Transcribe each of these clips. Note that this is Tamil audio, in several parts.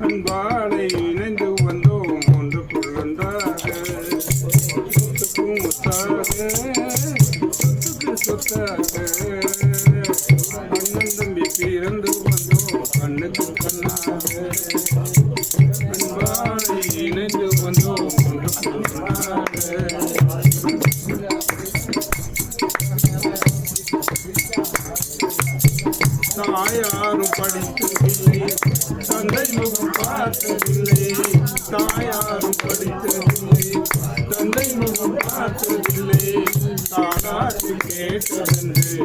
அன்பாலை இணைந்து வந்தோம் ஒன்று கொள்கின்றாக சொத்துக்கும் முத்தாக சொத்துக்கு சொத்தாக. அண்ணன் தம்பி பிறந்து வந்தோம் கண்ணுக்கு கண்ணாக. தாயாரும் படித்ததில்லை தந்தை முகம் பார்த்ததில்லை தாயாரும் படித்ததில்லை தந்தை முகம் பார்த்ததில்லை தானாட்டு கேட்டதென்று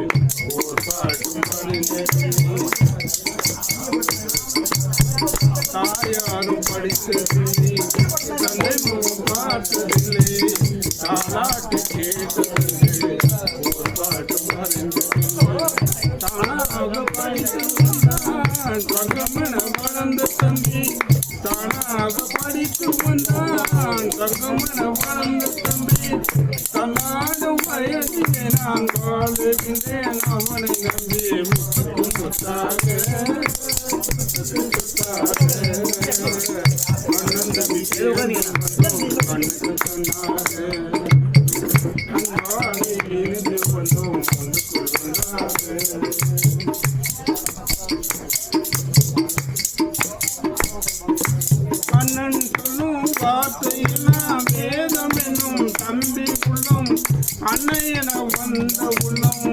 ஓர் பாட்டும் அறிந்ததில்லை தாயாரும் படித்ததில்லை தந்தை முகம் பார்த்ததில்லை தானா படித்து வந்தான் தங்கமன வளர்ந்த தம்பி தானாக படித்து வந்தான் தங்கமன வளர்ந்த தம்பி தன்னாடும் வயதிலே நான் வாழ்கின்றேன் அவனை நம்பி முத்துக்கும் முத்தாக அண்ணன் தம்பி கண்ணுக்கு கண்ணாக சொல்லும் வேதம் என்னும் தம்பி உள்ளம் அன்னையன வந்த உள்ளம்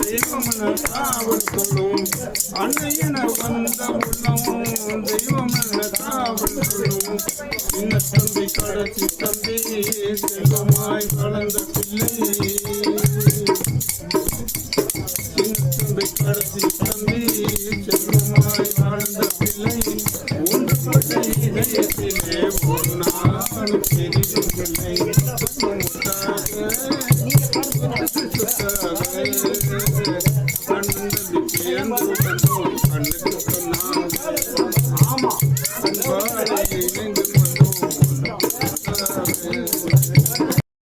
தெய்வமன காவல் சொல்லும். அன்னையன வந்த உள்ளம் தெய்வமன காவல் சொல்லும். சின்ன தம்பி கடைசி தம்பி செல்வமாய் வளர்ந்த பிள்ளை. சின்னத்தம்பி கடைசி தம்பி செல்வமாய் வாழ்ந்த பிள்ளை. ஒன்று பட்ட நாள் தெரிவதில்லை முத்தாக, சொத்தாக,